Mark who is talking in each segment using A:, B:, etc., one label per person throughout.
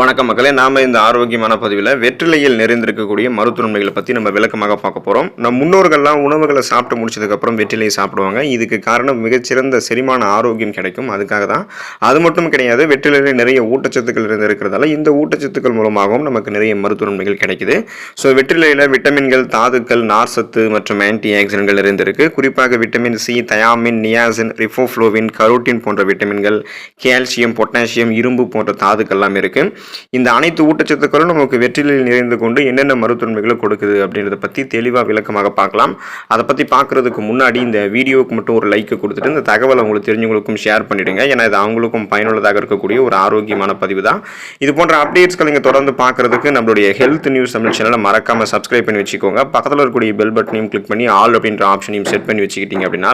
A: வணக்கம் மக்களே நாம இந்த ஆரோக்கியமான பதிவில் வெற்றிலையில் நிறைந்திருக்கக்கூடிய மருத்துவமைகளை பற்றி நம்ம விளக்கமாக பார்க்க போகிறோம் நம் முன்னோர்கள்லாம் உணவுகளை சாப்பிட்டு முடிச்சதுக்கப்புறம் வெற்றிலையை சாப்பிடுவாங்க. இதுக்கு காரணம் மிகச்சிறந்த செரிமான ஆரோக்கியம் கிடைக்கும். அதுக்காக தான். அது மட்டும் கிடையாது வெற்றிலையில் நிறைய ஊட்டச்சத்துக்கள் இருந்து இருக்கிறதால இந்த ஊட்டச்சத்துக்கள் மூலமாகவும் நமக்கு நிறைய மருத்துவமைகள் கிடைக்குது. ஸோ வெற்றிலையில் விட்டமின்கள் தாதுக்கள் நார்சத்து மற்றும் ஆன்டி ஆக்சிடென்ட்கள் இருந்திருக்கு குறிப்பாக vitamin C thiamine niacin riboflavin carotene போன்ற விட்டமின்கள் கால்சியம் பொட்டாசியம் இரும்பு போன்ற தாதுக்கள்லாம் இருக்குது இந்த அனைத்து ஊட்டச்சத்துக்களும் நமக்கு வெற்றிலையில் நிறைந்து கொண்டு என்னென்ன மருத்துவன்மைகளை கொடுக்குது அப்படின்றத பற்றி தெளிவாக விளக்கமாக பார்க்கலாம். அதை பற்றி பார்க்குறதுக்கு முன்னாடி இந்த வீடியோவுக்கு மட்டும் ஒரு லைக் கொடுத்துட்டு இந்த தகவலை உங்களுக்கு தெரிஞ்சவங்களுக்கும் ஷேர் பண்ணிவிடுங்க ஏன்னா இது அவங்களுக்கும் பயனுள்ளதாக இருக்கக்கூடிய ஒரு ஆரோக்கியமான பதிவு தான். இது போன்ற அப்டேட்ஸ்களை நீங்கள் தொடர்ந்து பார்க்குறதுக்கு நம்மளுடைய ஹெல்த் நியூஸ் தமிழ் சேனலை மறக்காமல் சப்ஸ்கிரைப் பண்ணி வச்சுக்கோங்க. பக்கத்தில் இருக்கக்கூடிய பெல் பட்டனையும் கிளிக் பண்ணி ஆல் அப்படின்ற ஆப்ஷனையும் செட் பண்ணி வச்சுக்கிட்டீங்க அப்படின்னா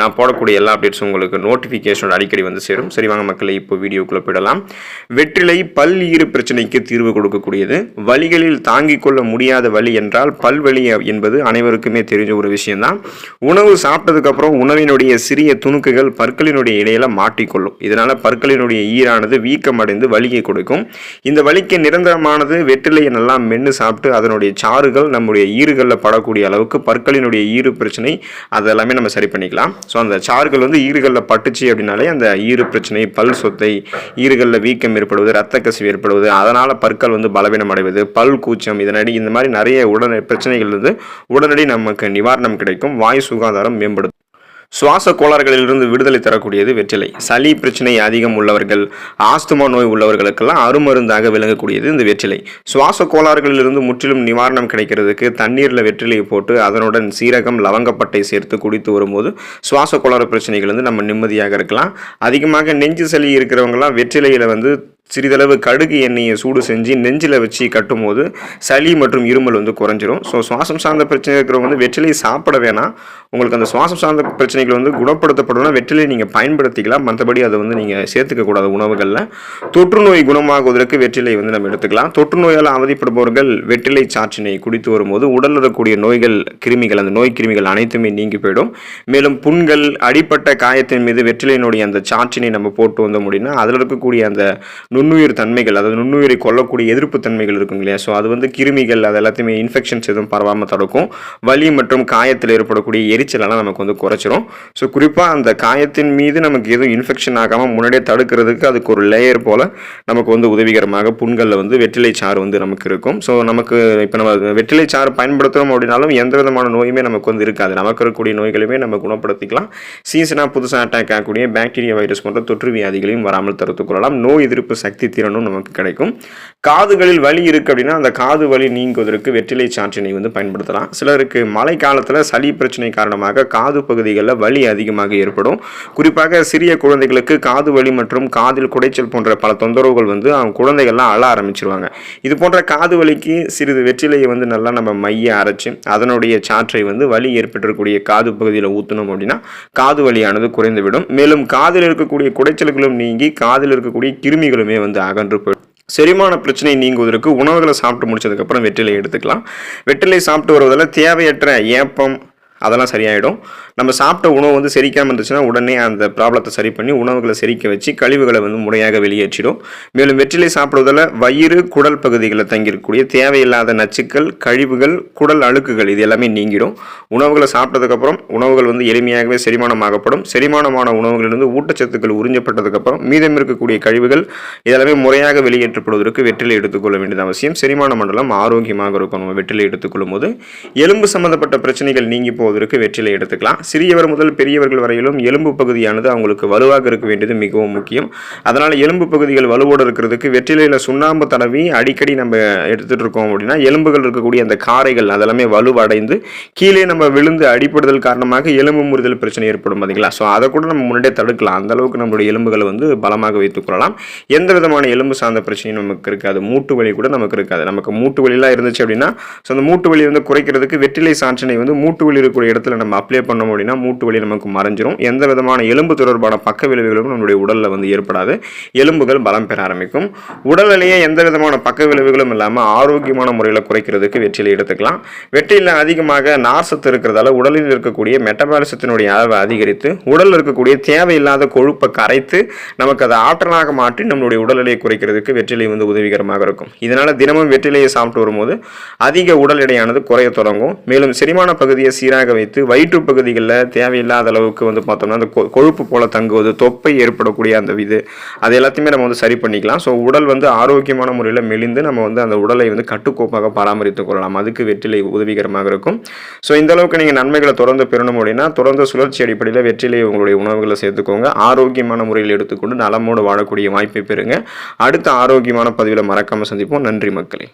A: நான் போடக்கூடிய எல்லா அப்டேட்ஸும் உங்களுக்கு நோட்டிஃபிகேஷன் அடிக்கடி வந்து சேரும். சரி வாங்க மக்களை இப்போ வீடியோக்குள்ளே போயிடலாம். வெற்றிலை பல் ஈறு பிரச்சனைக்கு தீர்வு கொடுக்கக்கூடியது. வழிகளில் தாங்கிக் கொள்ள முடியாத வலி என்றால் பல்வழி என்பது அனைவருக்குமே தெரிஞ்ச ஒரு விஷயம்தான். உணவு சாப்பிட்டதுக்கப்புறம் உணவினுடைய சிறிய துணுக்குகள் பற்களினுடைய இடையில மாட்டிக்கொள்ளும். இதனால பற்களினுடைய ஈரானது வீக்கமடைந்து வலியை கொடுக்கும். இந்த வலிக்கு நிரந்தரமானது வெற்றிலையை நல்லா மென்று சாப்பிட்டு அதனுடைய சாறுகள் நம்முடைய ஈறுகளில் படக்கூடிய அளவுக்கு பற்களினுடைய ஈறு பிரச்சனை அதெல்லாமே நம்ம சரி பண்ணிக்கலாம். ஸோ அந்த சாறுகள் வந்து ஈறுகளில் பட்டுச்சு அப்படின்னாலே அந்த ஈறு பிரச்சனை பல் சொத்தை ஈறுகளில் வீக்கம் ஏற்படுவது ரத்த கசிவு ஏற்படுவது அதனால் பற்கள் வந்து பலவீனம் அடைவது பல் கூச்சம் இதனடி இந்த மாதிரி நிறைய உடனடி பிரச்சனைகள் வந்து உடனடி நமக்கு நிவாரணம் கிடைக்கும் வாய் சுகாதாரம் மேம்படுத்தும். சுவாச கோளாறுகளிலிருந்து விடுதலை தரக்கூடியது வெற்றிலை. சளி பிரச்சனை அதிகம் உள்ளவர்கள் ஆஸ்துமா நோய் உள்ளவர்களுக்கெல்லாம் அருமருந்தாக விளங்கக்கூடியது இந்த வெற்றிலை. சுவாச கோளாறுகளிலிருந்து முற்றிலும் நிவாரணம் கிடைக்கிறதுக்கு தண்ணீரில் வெற்றிலையை போட்டு அதனுடன் சீரகம் லவங்கப்பட்டை சேர்த்து குடித்து வரும்போது சுவாச கோளாறு பிரச்சனைகள் வந்து நம்ம நிம்மதியாக இருக்கலாம். அதிகமாக நெஞ்சு சளி இருக்கிறவங்கலாம் வெற்றிலையில் வந்து சிறிதளவு கடுகு எண்ணெயை சூடு செஞ்சு நெஞ்சில் வச்சு கட்டும்போது சளி மற்றும் இருமல் வந்து குறைஞ்சிரும். ஸோ சுவாசம் சார்ந்த பிரச்சனை இருக்கிறவங்க வந்து வெற்றிலையை சாப்பிட வேணாம். உங்களுக்கு அந்த சுவாசம் சார்ந்த பிரச்சனைகள் வந்து குணப்படுத்தப்படணும்னா வெற்றிலை நீங்கள் பயன்படுத்திக்கலாம். மற்றபடி அதை வந்து நீங்கள் சேர்த்துக்க கூடாது உணவுகளில். தொற்று நோய் குணமாகுவதற்கு வெற்றிலை வந்து நம்ம எடுத்துக்கலாம். தொற்று நோயால் அவதிப்படுபவர்கள் வெற்றிலை சாற்றினை குடித்து வரும்போது உடல் இருக்கக்கூடிய நோய்கள் கிருமிகள் அந்த நோய் கிருமிகள் அனைத்துமே நீங்கி போயிடும். மேலும் புண்கள் அடிப்பட்ட காயத்தின் மீது வெற்றிலையினுடைய அந்த சாற்றினை நம்ம போட்டு வந்தோம் அப்படின்னா அதில் இருக்கக்கூடிய அந்த நுண்ணுயிர் தன்மைகள் அதாவது நுண்ணுயிரை கொல்லக்கூடிய எதிர்ப்பு தன்மைகள் இருக்கும் இல்லையா? ஸோ அது வந்து கிருமிகள் அது எல்லாத்தையுமே இன்ஃபெக்ஷன்ஸ் எதுவும் பரவாமல் தடுக்கும். வலி மற்றும் காயத்தில் ஏற்படக்கூடிய எரிச்சலெல்லாம் நமக்கு வந்து குறைச்சிரும். ஸோ குறிப்பாக அந்த காயத்தின் மீது நமக்கு எதுவும் இன்ஃபெக்ஷன் ஆகாமல் முன்னாடியே தடுக்கிறதுக்கு அதுக்கு ஒரு லேயர் போல் நமக்கு வந்து உதவிகரமாக புண்களில் வந்து வெற்றிலை சாறு வந்து நமக்கு இருக்கும். ஸோ நமக்கு இப்போ நம்ம வெற்றிலை சாறு பயன்படுத்துகிறோம் அப்படின்னாலும் எந்த விதமான நோயுமே நமக்கு வந்து இருக்காது. நமக்கு இருக்கக்கூடிய நோய்களையுமே நம்ம குணப்படுத்திக்கலாம். சீசனாக புதுசாக அட்டாக் ஆகக்கூடிய பாக்டீரியா வைரஸ் போன்ற தொற்று வியாதிகளையும் வராமல் தடுத்துக்கொள்ளலாம் நோய் எதிர்ப்பு சக்தி திறனும் நமக்கு கிடைக்கும். காதுகளில் வலி இருக்குது அப்படின்னா அந்த காது வலி நீங்குவதற்கு வெற்றிலை சாற்றினை வந்து பயன்படுத்தலாம். சிலருக்கு மழை காலத்தில் சளி பிரச்சனை காரணமாக காது பகுதிகளில் வலி அதிகமாக ஏற்படும். குறிப்பாக சிறிய குழந்தைகளுக்கு காது வலி மற்றும் காதில் குடைச்சல் போன்ற பல தொந்தரவுகள் வந்து அவங்க குழந்தைகள்லாம் அழ ஆரம்பிச்சிருவாங்க. இது போன்ற காது வலிக்கு சிறிது வெற்றிலையை வந்து நல்லா நம்ம மைய அரைச்சு அதனுடைய சாற்றை வந்து வலி ஏற்பட்டிருக்கக்கூடிய காது பகுதியில் ஊற்றணும் அப்படின்னா காது வலியானது குறைந்துவிடும். மேலும் காதில் இருக்கக்கூடிய குடைச்சல்களும் நீங்கி காதில் இருக்கக்கூடிய கிருமிகளுமே வந்து அகன்று போயிடும் செரிமான பிரச்சனை நீங்குவதற்கு உணவுகளை சாப்பிட்டு முடிச்சதுக்கப்புறம் வெற்றிலை எடுத்துக்கலாம். வெற்றிலை சாப்பிட்டு வருவதால் தேவையற்ற ஏப்பம் அதெல்லாம் சரியாயிடும். நம்ம சாப்பிட்ட உணவு வந்து செரிக்காமல் இருந்துச்சுன்னா உடனே அந்த ப்ராப்ளத்தை சரி பண்ணி உணவுகளை செரிக்க வச்சு கழிவுகளை வந்து முறையாக வெளியேற்றிடும். மேலும் வெற்றிலை சாப்பிடுவதில் வயிறு குடல் பகுதிகளில் தங்கியிருக்கக்கூடிய தேவையில்லாத நச்சுக்கள் கழிவுகள் குடல் அழுக்குகள் இது எல்லாமே நீங்கிடும். உணவுகளை சாப்பிட்டதுக்கப்புறம் உணவுகள் வந்து எளிமையாகவே செரிமானமாகப்படும். செரிமானமான உணவுகளிலிருந்து ஊட்டச்சத்துக்கள் உறிஞ்சப்பட்டதுக்கப்புறம் மீதம் இருக்கக்கூடிய கழிவுகள் இதெல்லாமே முறையாக வெளியேற்றப்படுவதற்கு வெற்றிலை எடுத்துக்கொள்ள வேண்டியது அவசியம். செரிமான மண்டலம் ஆரோக்கியமாக இருக்கும். நம்ம வெற்றிலை எடுத்துக்கொள்ளும் போது எலும்பு சம்பந்தப்பட்ட பிரச்சனைகள் நீங்கி போவதற்கு வெற்றிலை எடுத்துக்கலாம். சிறியவர் முதல் பெரியவர்கள் வரையிலும் எலும்பு பகுதியானது அவங்களுக்கு வலுவாக இருக்க வேண்டியது மிகவும் முக்கியம். அதனால் எலும்பு பகுதிகள் வலுவோடு இருக்கிறதுக்கு வெற்றிலையில் சுண்ணாம்பு தடவி அடிக்கடி நம்ம எடுத்துகிட்டு இருக்கோம் அப்படின்னா எலும்புகள் இருக்கக்கூடிய அந்த காரைகள் அதெல்லாமே வலுவடைந்து கீழே நம்ம விழுந்து அடிப்படுதல் காரணமாக எலும்பு முறிதல் பிரச்சனை ஏற்படும் பார்த்தீங்களா ஸோ அதை கூட நம்ம முன்னாடியே தடுக்கலாம். அந்த அளவுக்கு நம்மளுடைய எலும்புகளை வந்து பலமாக வைத்துக் கொள்ளலாம். எந்த விதமான எலும்பு சார்ந்த பிரச்சனையும் நமக்கு இருக்காது. மூட்டு வலி கூட நமக்கு இருக்காது. நமக்கு மூட்டு வலிலாம் இருந்துச்சு அப்படின்னா ஸோ அந்த மூட்டு வலி வந்து குறைக்கிறதுக்கு வெற்றிலை சாற்றினை வந்து மூட்டு வலி இருக்க இருக்கக்கூடிய இடத்துல நம்ம அப்ளை பண்ணோம் அப்படின்னா மூட்டு வலி நமக்கு மறைஞ்சிரும். எந்த விதமான எலும்பு தொடர்பான பக்க விளைவுகளும் நம்மளுடைய உடலில் வந்து ஏற்படாது. எலும்புகள் பலம் பெற ஆரம்பிக்கும். உடல்நிலையை எந்த விதமான பக்க விளைவுகளும் இல்லாமல் ஆரோக்கியமான முறையில் குறைக்கிறதுக்கு வெற்றிலை எடுத்துக்கலாம். வெற்றிலையில் அதிகமாக நார்சத்து இருக்கிறதால உடலில் இருக்கக்கூடிய மெட்டபாலிசத்தினுடைய அளவை அதிகரித்து உடலில் இருக்கக்கூடிய தேவையில்லாத கொழுப்பை கரைத்து நமக்கு அதை ஆற்றலாக மாற்றி நம்மளுடைய உடல் எடையை குறைக்கிறதுக்கு வெற்றிலை வந்து உதவிகரமாக இருக்கும். இதனால் தினமும் வெற்றிலையை சாப்பிட்டு வரும்போது அதிக உடல் எடையானது குறைய தொடங்கும். மேலும் செரிமான பகுதியை சீராக வைத்து வயிற்று பகுதிகளில் தேவையில்லாத அளவுக்கு வந்து பார்த்தோம்னா அந்த கொ- கொழுப்பு போல தங்குவது தொப்பை ஏற்படக்கூடிய அந்த இது அது எல்லாத்தையுமே நம்ம வந்து சரி பண்ணிக்கலாம். ஸோ உடல் வந்து ஆரோக்கியமான முறையில் மெலிந்து நம்ம வந்து அந்த உடலை வந்து கட்டுக்கோப்பாக பராமரித்துக் கொள்ளலாம். அதுக்கு வெற்றிலை உதவிகரமாக இருக்கும். ஸோ இந்த அளவுக்கு நீங்கள் நன்மைகளை தொடர்ந்து பெறணும் அப்படின்னா தொடர்ந்து சுழற்சி அடிப்படையில் வெற்றிலை உங்களுடைய உணவுகளை சேர்த்துக்கோங்க. ஆரோக்கியமான முறையில் எடுத்துக்கொண்டு நலமோடு வாழக்கூடிய வாய்ப்பை பெறுங்க. அடுத்த ஆரோக்கியமான பதிவில் மறக்காமல் சந்திப்போம். நன்றி மக்களே.